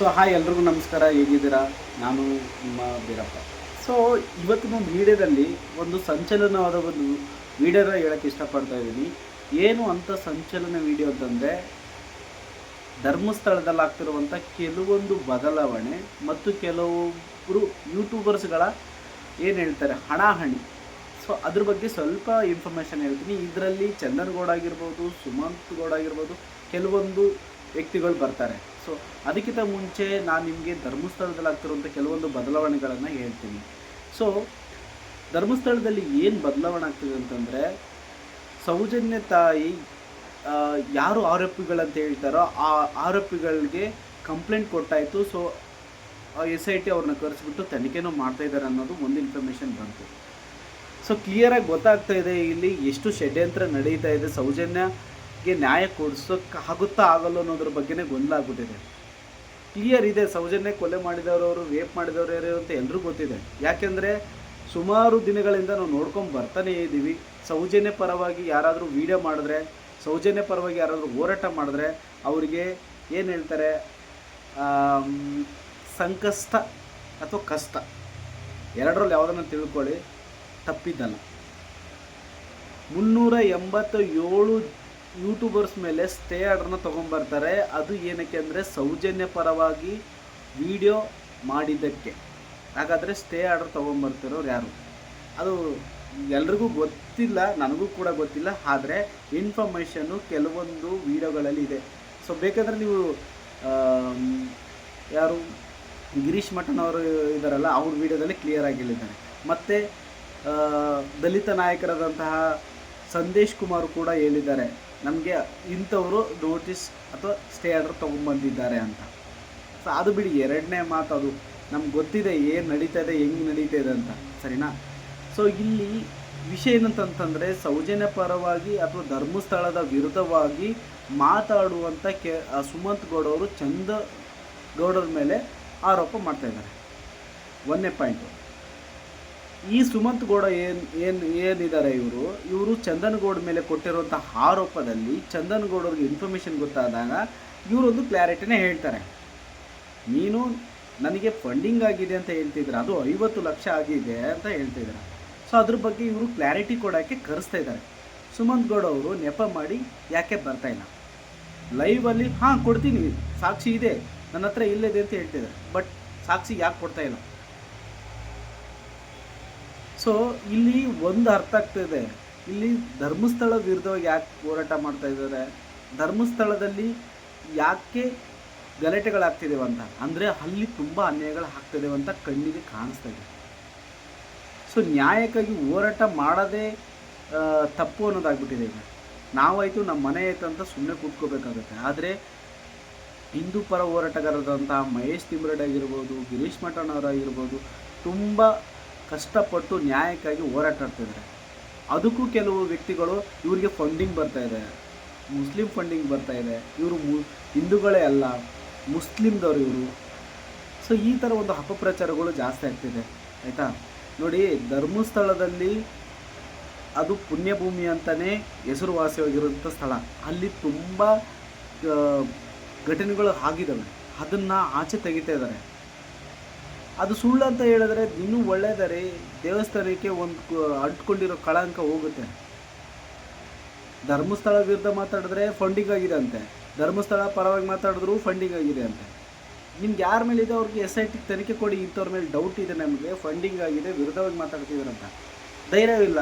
So hi ಎಲ್ರಿಗೂ ನಮಸ್ಕಾರ. ಹೇಗಿದ್ದೀರಾ? ನಾನು ನಿಮ್ಮ ಬೀರಪ್ಪ. ಸೊ ಇವತ್ತಿನ ವೀಡಿಯೋದಲ್ಲಿ ಒಂದು ಸಂಚಲನವಾದ ಒಂದು ವೀಡಿಯೋನ ಹೇಳಕ್ಕೆ ಇಷ್ಟಪಡ್ತಾ ಇದ್ದೀನಿ. ಏನು ಅಂತ ಸಂಚಲನ ವಿಡಿಯೋ ಅಂತಂದರೆ, ಧರ್ಮಸ್ಥಳದಲ್ಲಿ ಕೆಲವೊಂದು ಬದಲಾವಣೆ ಮತ್ತು ಕೆಲವೊಬ್ಬರು ಯೂಟ್ಯೂಬರ್ಸ್ಗಳ ಏನು ಹೇಳ್ತಾರೆ, ಹಣಾಹಣಿ. ಸೊ ಅದ್ರ ಬಗ್ಗೆ ಸ್ವಲ್ಪ ಇನ್ಫಾರ್ಮೇಷನ್ ಹೇಳ್ತೀನಿ. ಇದರಲ್ಲಿ ಚಂದನ್ ಗೌಡ ಆಗಿರ್ಬೋದು, ಸುಮಂತ್ ಗೌಡ ಆಗಿರ್ಬೋದು, ಕೆಲವೊಂದು ವ್ಯಕ್ತಿಗಳು ಬರ್ತಾರೆ. ಸೊ ಅದಕ್ಕಿಂತ ಮುಂಚೆ ನಾನು ನಿಮಗೆ ಧರ್ಮಸ್ಥಳದಲ್ಲಿ ಆಗ್ತಿರುವಂಥ ಕೆಲವೊಂದು ಬದಲಾವಣೆಗಳನ್ನು ಹೇಳ್ತೀನಿ. ಸೊ ಧರ್ಮಸ್ಥಳದಲ್ಲಿ ಏನು ಬದಲಾವಣೆ ಆಗ್ತಿದೆ ಅಂತಂದರೆ, ಸೌಜನ್ಯ ತಾಯಿ ಯಾರು ಆರೋಪಿಗಳಂತ ಹೇಳ್ತಾರೋ ಆ ಆರೋಪಿಗಳಿಗೆ ಕಂಪ್ಲೇಂಟ್ ಕೊಟ್ಟಾಯಿತು. ಸೊ ಎಸ್ ಐ ಟಿ ಅವ್ರನ್ನ ಕರೆಸಿಬಿಟ್ಟು ತನಿಖೆನೂ ಮಾಡ್ತಾ ಇದ್ದಾರೆ ಅನ್ನೋದು ಒಂದು ಇನ್ಫಾರ್ಮೇಷನ್ ಬಂತು. ಸೊ ಕ್ಲಿಯರಾಗಿ ಗೊತ್ತಾಗ್ತಾ ಇದೆ ಇಲ್ಲಿ ಎಷ್ಟು ಷಡ್ಯಂತ್ರ ನಡೀತಾ ಇದೆ. ಸೌಜನ್ಯಗೆ ನ್ಯಾಯ ಕೊಡಿಸೋಕ್ಕೆ ಆಗುತ್ತಾ ಆಗಲ್ಲ ಅನ್ನೋದ್ರ ಬಗ್ಗೆನೇ ಗೊಂದಲ ಆಗ್ಬಿಟ್ಟಿದೆ ಕ್ಲಿಯರ್ ಇದೆ, ಸೌಜನ್ಯ ಕೊಲೆ ಮಾಡಿದವರು ರೇಪ್ ಮಾಡಿದವರು ಯಾರು ಅಂತ ಎಲ್ರಿಗೂ ಗೊತ್ತಿದೆ. ಯಾಕೆಂದರೆ ಸುಮಾರು ದಿನಗಳಿಂದ ನಾವು ನೋಡ್ಕೊಂಡು ಬರ್ತಾನೆ ಇದ್ದೀವಿ. ಸೌಜನ್ಯ ಪರವಾಗಿ ಯಾರಾದರೂ ವೀಡಿಯೋ ಮಾಡಿದ್ರೆ, ಸೌಜನ್ಯ ಪರವಾಗಿ ಯಾರಾದರೂ ಹೋರಾಟ ಮಾಡಿದ್ರೆ ಅವರಿಗೆ ಏನು ಹೇಳ್ತಾರೆ ಸಂಕಷ್ಟ ಅಥವಾ ಕಷ್ಟ. ಎರಡರಲ್ಲಿ ಯಾವುದನ್ನು ತಿಳ್ಕೊಳ್ಳಿ, ತಪ್ಪಿದ್ದಲ್ಲ. ಮುನ್ನೂರ ಎಂಬತ್ತ ಏಳು ಯೂಟ್ಯೂಬರ್ಸ್ ಮೇಲೆ ಸ್ಟೇ ಆರ್ಡ್ರನ್ನ ತೊಗೊಂಬರ್ತಾರೆ. ಅದು ಏನಕ್ಕೆ ಅಂದರೆ ಸೌಜನ್ಯ ಪರವಾಗಿ ವಿಡಿಯೋ ಮಾಡಿದ್ದಕ್ಕೆ. ಹಾಗಾದರೆ ಸ್ಟೇ ಆರ್ಡರ್ ತೊಗೊಂಬರ್ತಿರೋರು ಯಾರು? ಅದು ಎಲ್ರಿಗೂ ಗೊತ್ತಿಲ್ಲ, ನನಗೂ ಕೂಡ ಗೊತ್ತಿಲ್ಲ, ಆದರೆ ಇನ್ಫಾರ್ಮೇಷನ್ನು ಕೆಲವೊಂದು ವಿಡಿಯೋಗಳಲ್ಲಿ ಇದೆ. ಸೊ ಬೇಕಾದರೆ ನೀವು ಯಾರು? ಗಿರೀಶ್ ಮಠನ್ ಅವರು ಇದ್ದಾರಲ್ಲ ಅವ್ರ ವಿಡಿಯೋದಲ್ಲಿ ಕ್ಲಿಯರ್ ಆಗಿ ಹೇಳಿದ್ದಾರೆ ಮತ್ತು ದಲಿತ ನಾಯಕರಾದಂತಹ ಸಂದೇಶ್ ಕುಮಾರ್ ಕೂಡ ಹೇಳಿದ್ದಾರೆ. ನಮಗೆ ಇಂಥವರು ನೋಟಿಸ್ ಅಥವಾ ಸ್ಟೇ ಆರ್ಡರ್ ತೊಗೊಂಬಂದಿದ್ದಾರೆ ಅಂತ. ಸೊ ಅದು ಬಿಡಿ, ಎರಡನೇ ಮಾತು ಅದು. ನಮ್ಗೆ ಗೊತ್ತಿದೆ ಏನು ನಡೀತಾ ಇದೆ ಹೆಂಗೆ ನಡೀತಾ ಇದೆ ಅಂತ. ಸರಿನಾ? ಸೊ ಇಲ್ಲಿ ವಿಷಯ ಏನಂತಂತಂದರೆ, ಸೌಜನ್ಯ ಪರವಾಗಿ ಅಥವಾ ಧರ್ಮಸ್ಥಳದ ವಿರುದ್ಧವಾಗಿ ಮಾತಾಡುವಂಥ ಕೆ ಸುಮಂತ್ ಗೌಡ ಅವರು ಚಂದ ಗೌಡರ ಮೇಲೆ ಆರೋಪ ಮಾಡ್ತಾ ಇದ್ದಾರೆ. ಒಂದನೇ ಪಾಯಿಂಟು ಈ ಸುಮಂತ್ ಗೌಡ ಏನು ಏನು, ಏನಿದ್ದಾರೆ ಇವರು? ಇವರು ಚಂದನ್ ಗೌಡ ಮೇಲೆ ಕೊಟ್ಟಿರುವಂಥ ಆರೋಪದಲ್ಲಿ ಚಂದನ್ ಗೌಡರಿಗೆ ಇನ್ಫಾರ್ಮೇಷನ್ ಗೊತ್ತಾದಾಗ ಇವರೊಂದು ಕ್ಲಾರಿಟಿನೇ ಹೇಳ್ತಾರೆ. ನೀನು ನನಗೆ ಫಂಡಿಂಗ್ ಆಗಿದೆ ಅಂತ ಹೇಳ್ತಿದ್ರು, ಅದು ಐವತ್ತು ಲಕ್ಷ ಆಗಿದೆ ಅಂತ ಹೇಳ್ತಿದ್ದಾರೆ ಸೊ ಅದ್ರ ಬಗ್ಗೆ ಇವರು ಕ್ಲಾರಿಟಿ ಕೊಡೋಕ್ಕೆ ಕರೆಸ್ತಾ ಇದ್ದಾರೆ. ಸುಮಂತ್ ಗೌಡ ಅವರು ನೆಪ ಮಾಡಿ ಯಾಕೆ ಬರ್ತಾ ಇಲ್ಲ? ಲೈವಲ್ಲಿ ಹಾಂ, ಕೊಡ್ತೀನಿ, ಸಾಕ್ಷಿ ಇದೆ ನನ್ನ ಹತ್ರ ಇಲ್ಲದೆ, ಅಂತ ಹೇಳ್ತಿದ್ದಾರೆ. ಬಟ್ ಸಾಕ್ಷಿ ಯಾಕೆ ಕೊಡ್ತಾ ಇಲ್ಲ? ಸೊ ಇಲ್ಲಿ ಒಂದು ಅರ್ಥ ಆಗ್ತಿದೆ ಇಲ್ಲಿ ಧರ್ಮಸ್ಥಳ ವಿರುದ್ಧವಾಗಿ ಯಾಕೆ ಹೋರಾಟ ಮಾಡ್ತಾ ಇದ್ದಾರೆ? ಧರ್ಮಸ್ಥಳದಲ್ಲಿ ಯಾಕೆ ಗಲಾಟೆಗಳಾಗ್ತಿದ್ದೇವೆ ಅಂತ? ಅಂದರೆ ಅಲ್ಲಿ ತುಂಬ ಅನ್ಯಾಯಗಳು ಆಗ್ತಿದ್ದೇವೆ ಅಂತ ಕಣ್ಣಿಗೆ ಕಾಣಿಸ್ತಾ ಇದೆ. ಸೊ ನ್ಯಾಯಕ್ಕಾಗಿ ಹೋರಾಟ ಮಾಡೋದೇ ತಪ್ಪು ಅನ್ನೋದಾಗ್ಬಿಟ್ಟಿದೆ ಈಗ. ನಾವಾಯಿತು ನಮ್ಮ ಮನೆ ಆಯ್ತು ಅಂತ ಸುಮ್ಮನೆ ಕೂತ್ಕೋಬೇಕಾಗುತ್ತೆ. ಆದರೆ ಹಿಂದೂ ಪರ ಹೋರಾಟಗಾರರಾದಂತಹ ಮಹೇಶ್ ತಿಮ್ರಡ್ ಆಗಿರ್ಬೋದು, ಗಿರೀಶ್ ಮಠಣ್ಣವರಾಗಿರ್ಬೋದು ತುಂಬ ಕಷ್ಟಪಟ್ಟು ನ್ಯಾಯಕ್ಕಾಗಿ ಹೋರಾಟ ಆಡ್ತಿದ್ದಾರೆ. ಅದಕ್ಕೂ ಕೆಲವು ವ್ಯಕ್ತಿಗಳು ಇವರಿಗೆ ಫಂಡಿಂಗ್ ಬರ್ತಾ ಇದೆ. ಮುಸ್ಲಿಂ ಫಂಡಿಂಗ್ ಬರ್ತಾ ಇದೆ. ಇವರು ಮು, ಹಿಂದೂಗಳೇ ಅಲ್ಲ ಮುಸ್ಲಿಮ್ದವರು ಇವರು. ಸೊ ಈ ಥರ ಒಂದು ಅಪಪ್ರಚಾರಗಳು ಜಾಸ್ತಿ ಆಗ್ತಿದೆ. ಆಯಿತಾ? ನೋಡಿ, ಧರ್ಮಸ್ಥಳದಲ್ಲಿ ಅದು ಪುಣ್ಯಭೂಮಿ ಅಂತಲೇ ಹೆಸರುವಾಸಿಯಾಗಿರುವಂಥ ಸ್ಥಳ. ಅಲ್ಲಿ ತುಂಬ ಘಟನೆಗಳು ಆಗಿದ್ದಾವೆ. ಅದನ್ನು ಆಚೆ ತೆಗಿತಾ ಇದ್ದಾರೆ. ಅದು ಸುಳ್ಳು ಅಂತ ಹೇಳಿದ್ರೆ ಇನ್ನೂ ಒಳ್ಳೆಯದರೆ ದೇವಸ್ಥಾನಕ್ಕೆ ಒಂದು ಅಂಟ್ಕೊಂಡಿರೋ ಕಳಂಕ ಹೋಗುತ್ತೆ. ಧರ್ಮಸ್ಥಳ ವಿರುದ್ಧ ಮಾತಾಡಿದ್ರೆ ಫಂಡಿಂಗ್ ಆಗಿದೆ ಅಂತೆ. ಧರ್ಮಸ್ಥಳ ಪರವಾಗಿ ಮಾತಾಡಿದ್ರು ಫಂಡಿಂಗ್ ಆಗಿದೆ ಅಂತೆ. ನಿಮ್ಗೆ ಯಾರ ಮೇಲೆ ಇದೆ ಅವ್ರಿಗೆ ಎಸ್ ಐ ಟಿ ತನಿಖೆ ಕೊಡಿ, ಇಂಥವ್ರ ಮೇಲೆ ಡೌಟ್ ಇದೆ ನಮಗೆ ಫಂಡಿಂಗ್ ಆಗಿದೆ, ವಿರುದ್ಧವಾಗಿ ಮಾತಾಡ್ತಿದ್ದಾರಂತ ಧೈರ್ಯವಿಲ್ಲ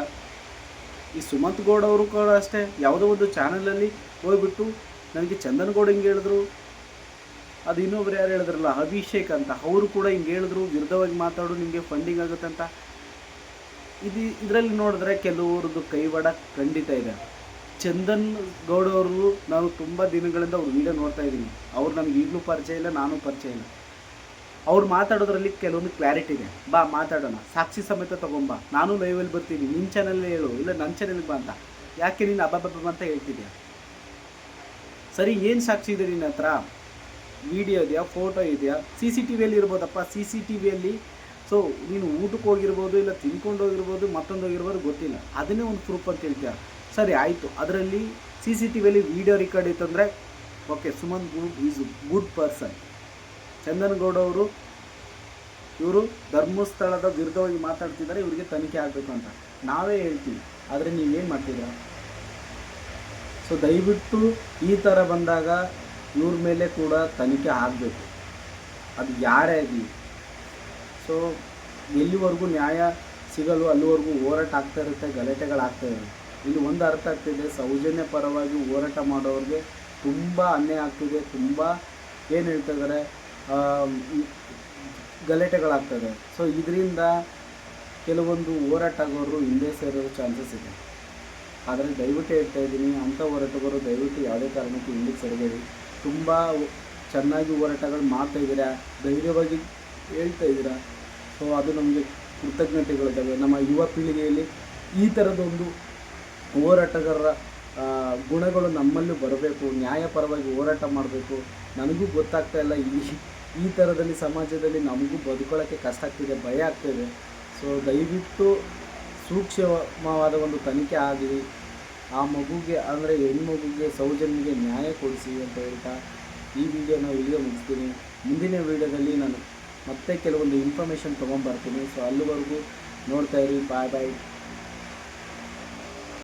ಈ ಸುಮಂತ್ ಗೌಡ ಅವರು ಕೂಡ ಅಷ್ಟೇ, ಯಾವುದೋ ಒಂದು ಚಾನಲಲ್ಲಿ ಹೋಗ್ಬಿಟ್ಟು, ನನಗೆ ಚಂದನಗೌಡ ಹಿಂಗೆ ಹೇಳಿದ್ರು ಅದು ಇನ್ನೊಬ್ರು ಯಾರು ಹೇಳಿದ್ರಲ್ಲ, ಅಭಿಷೇಕ್ ಅಂತ. ಅವರು ಕೂಡ ಹಿಂಗೆ ಹೇಳಿದ್ರು, ವಿರುದ್ಧವಾಗಿ ಮಾತಾಡು, ನಿಮಗೆ ಫಂಡಿಂಗ್ ಆಗುತ್ತೆ ಅಂತ. ಇದು ಇದರಲ್ಲಿ ನೋಡಿದ್ರೆ ಕೆಲವ್ರದ್ದು ಕೈವಾಡ ಖಂಡಿತ ಇದೆ. ಚಂದನ್ ಗೌಡ ಅವರು ನಾನು ತುಂಬ ದಿನಗಳಿಂದ ಅವ್ರ ವೀಡಿಯೋ ನೋಡ್ತಾ ಇದ್ದೀನಿ. ಅವ್ರು ನನಗೆ ಈಗಲೂ ಪರಿಚಯ ಇಲ್ಲ, ನಾನು ಪರಿಚಯ ಇಲ್ಲ. ಅವ್ರು ಮಾತಾಡೋದ್ರಲ್ಲಿ ಕೆಲವೊಂದು ಕ್ಲಾರಿಟಿ ಇದೆ. ಬಾ, ಮಾತಾಡೋಣ. ಸಾಕ್ಷಿ ಸಮೇತ ತಗೊಂಬಾ. ನಾನು ಲೈವಲ್ಲಿ ಬರ್ತೀನಿ. ನಿಮ್ಮ ಚಾನಲ್ಲೇ ಹೇಳು. ಇಲ್ಲ ನನ್ನ ಚಾನಲ್ಗೆ ಬಾ ಅಂತ. ಯಾಕೆ ನೀನು ಅಬ್ಬಬ್ಬ ಅಂತ ಹೇಳ್ತಿದ್ಯಾ? ಸರಿ, ಏನು ಸಾಕ್ಷಿ ಇದೆ ನಿನ್ನ ಹತ್ರ? ವಿಡಿಯೋ ಇದೆಯಾ ಫೋಟೋ ಇದೆಯಾ? ಸಿ ಸಿ ಟಿ ವಿಯಲ್ಲಿ ಇರ್ಬೋದಪ್ಪ ಸಿ ಸಿ ಟಿ ವಿಯಲ್ಲಿ ಸೊ ನೀನು ಊಟಕ್ಕೆ ಹೋಗಿರ್ಬೋದು ಇಲ್ಲ ತಿನ್ಕೊಂಡು ಹೋಗಿರ್ಬೋದು, ಮತ್ತೊಂದು ಹೋಗಿರ್ಬೋದು ಗೊತ್ತಿಲ್ಲ. ಅದನ್ನೇ ಒಂದು ಪ್ರೂಫ್ ಅಂತ ಹೇಳ್ತೀಯ. ಸರಿ, ಆಯಿತು. ಅದರಲ್ಲಿ ಸಿ ಸಿ ಟಿ ವಿಯಲ್ಲಿ ವಿಡಿಯೋ ರೆಕಾರ್ಡ್ ಇತ್ತಂದರೆ okay Suman good is good person Chandangowda ಅವರು, ಇವರು ಧರ್ಮಸ್ಥಳದ ವಿರುದ್ಧವಾಗಿ ಮಾತಾಡ್ತಿದ್ದಾರೆ, ಇವರಿಗೆ ತನಿಖೆ ಆಗಬೇಕು ಅಂತ. ನಾವೇ ಹೇಳ್ತೀವಿ. ಆದರೆ ನೀವೇನು ಮಾಡ್ತಿದ್ದೀರಾ? ಸೊ ದಯವಿಟ್ಟು ಈ ಥರ ಬಂದಾಗ ಇವ್ರ ಮೇಲೆ ಕೂಡ ತನಿಖೆ ಆಗಬೇಕು. ಅದು ಯಾರೇ ಆಗಲಿ. ಸೊ ಎಲ್ಲಿವರೆಗೂ ನ್ಯಾಯ ಸಿಗಲು ಅಲ್ಲಿವರೆಗೂ ಹೋರಾಟ ಆಗ್ತಾ ಇರುತ್ತೆ ಗಲಾಟೆಗಳಾಗ್ತಾ ಇರುತ್ತೆ. ಇಲ್ಲಿ ಒಂದು ಅರ್ಥ ಆಗ್ತಿದೆ, ಸೌಜನ್ಯ ಪರವಾಗಿ ಹೋರಾಟ ಮಾಡೋರಿಗೆ ತುಂಬ ಅನ್ಯಾಯ ಆಗ್ತಿದೆ, ತುಂಬ ಏನು ಹೇಳ್ತಾ ಇದ್ದಾರೆ ಗಲಾಟೆಗಳಾಗ್ತದೆ ಸೊ ಇದರಿಂದ ಕೆಲವೊಂದು ಹೋರಾಟಗಾರರು ಹಿಂದೆ ಸೇರೋ ಚಾನ್ಸಸ್ ಇದೆ. ಆದರೆ ದಯವಿಟ್ಟು ಹೇಳ್ತಾ ಇದ್ದೀನಿ, ಅಂಥ ಹೋರಾಟಗಾರರು ದಯವಿಟ್ಟು ಯಾವುದೇ ಕಾರಣಕ್ಕೂ ಹಿಂದಕ್ಕೆ ಸರಿಬೇಡಿ. ತುಂಬ ಚೆನ್ನಾಗಿ ಹೋರಾಟಗಳು ಮಾಡ್ತಾ ಇದ್ದೀರಾ? ಧೈರ್ಯವಾಗಿ ಹೇಳ್ತಾ ಇದ್ದೀರಾ? ಸೊ ಅದು ನಮಗೆ ಕೃತಜ್ಞತೆಗಳಿದ್ದಾವೆ. ನಮ್ಮ ಯುವ ಪೀಳಿಗೆಯಲ್ಲಿ ಈ ಥರದೊಂದು ಹೋರಾಟಗಾರರ ಗುಣಗಳು ನಮ್ಮಲ್ಲೂ ಬರಬೇಕು ನ್ಯಾಯಪರವಾಗಿ ಹೋರಾಟ ಮಾಡಬೇಕು. ನನಗೂ ಗೊತ್ತಾಗ್ತಾ ಇಲ್ಲ. ಈ ಈ ಥರದಲ್ಲಿ ಸಮಾಜದಲ್ಲಿ ನಮಗೂ ಬದುಕೊಳ್ಳೋಕ್ಕೆ ಕಷ್ಟ ಆಗ್ತಿದೆ, ಭಯ ಆಗ್ತಿದೆ. ಸೊ ದಯವಿಟ್ಟು ಸೂಕ್ಷ್ಮವಾದ ಒಂದು ತನಿಖೆ ಆಗಲಿ ಆ ಮಗುಗೆ ಅಂದರೆ ಹೆಣ್ಮಗುಗೆ ಸೌಜನ್ಯಗೆ ನ್ಯಾಯ ಕೊಡಿಸಿ ಅಂತ ಹೇಳ್ತಾ ಈ ವಿಡಿಯೋನ ಇಲ್ಲಿಗೆ ಮುಗಿಸ್ತೀನಿ. ಮುಂದಿನ ವಿಡಿಯೋದಲ್ಲಿ ನಾನು ಮತ್ತೆ ಕೆಲವೊಂದು ಇನ್ಫಾರ್ಮೇಷನ್ ತೊಗೊಂಬರ್ತೀನಿ ಸೊ ಅಲ್ಲಿವರೆಗೂ ನೋಡ್ತಾ ಇರಿ. ಬಾಯ್ ಬಾಯ್